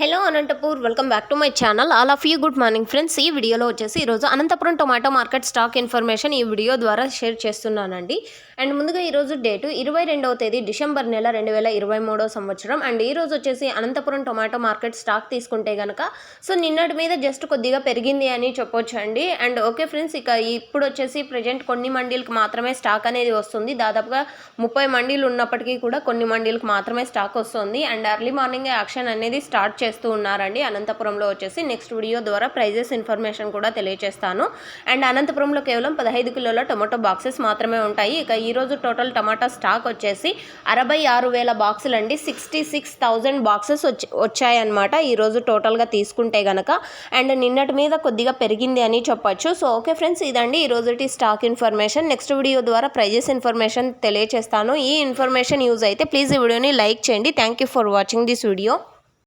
Hello Anantapur welcome back to my channel. All of you good morning friends. ఈ వీడియోలో వచ్చేసి ఈరోజు Anantapuram tomato market stock information ఈ video ద్వారా share చేస్తున్నానండి. అండ్ ముందుగా ఈరోజు డేటు ఇరవై రెండవ తేదీ డిసెంబర్ నెల రెండు వేల ఇరవై మూడో సంవత్సరం. అండ్ ఈరోజు వచ్చేసి అనంతపురం టొమాటో మార్కెట్ స్టాక్ తీసుకుంటే కనుక సో నిన్నటి మీద జస్ట్ కొద్దిగా పెరిగింది అని చెప్పొచ్చు అండి అండ్ ఓకే ఫ్రెండ్స్ ఇక ఇప్పుడు వచ్చేసి ప్రజెంట్ కొన్ని మండీలకు మాత్రమే స్టాక్ అనేది వస్తుంది. దాదాపుగా ముప్పై మండీలు ఉన్నప్పటికీ కూడా కొన్ని మండీలకు మాత్రమే స్టాక్ వస్తుంది. అండ్ ఎర్లీ మార్నింగ్ యాక్షన్ అనేది స్టార్ట్ చేస్తూ ఉన్నారండి. అనంతపురంలో వచ్చేసి నెక్స్ట్ వీడియో ద్వారా ప్రైజెస్ ఇన్ఫర్మేషన్ కూడా తెలియజేస్తాను అండ్ అనంతపురంలో కేవలం పదహైదు కిలోల టొమాటో బాక్సెస్ మాత్రమే ఉంటాయి. ఇక ఈరోజు టోటల్ టమాటా స్టాక్ వచ్చేసి అరవై ఆరు వేల బాక్సులు అండి సిక్స్టీ సిక్స్ థౌజండ్ బాక్సెస్ వచ్చి వచ్చాయన్నమాట ఈరోజు టోటల్గా తీసుకుంటే గనక. అండ్ నిన్నటి మీద కొద్దిగా పెరిగింది అని చెప్పొచ్చు. సో ఓకే ఫ్రెండ్స్ ఇదండి ఈ స్టాక్ ఇన్ఫర్మేషన్. నెక్స్ట్ వీడియో ద్వారా ప్రైజెస్ ఇన్ఫర్మేషన్ తెలియజేస్తాను ఈ ఇన్ఫర్మేషన్ యూజ్ అయితే ప్లీజ్ ఈ వీడియోని లైక్ చేయండి. Thank you for watching this video.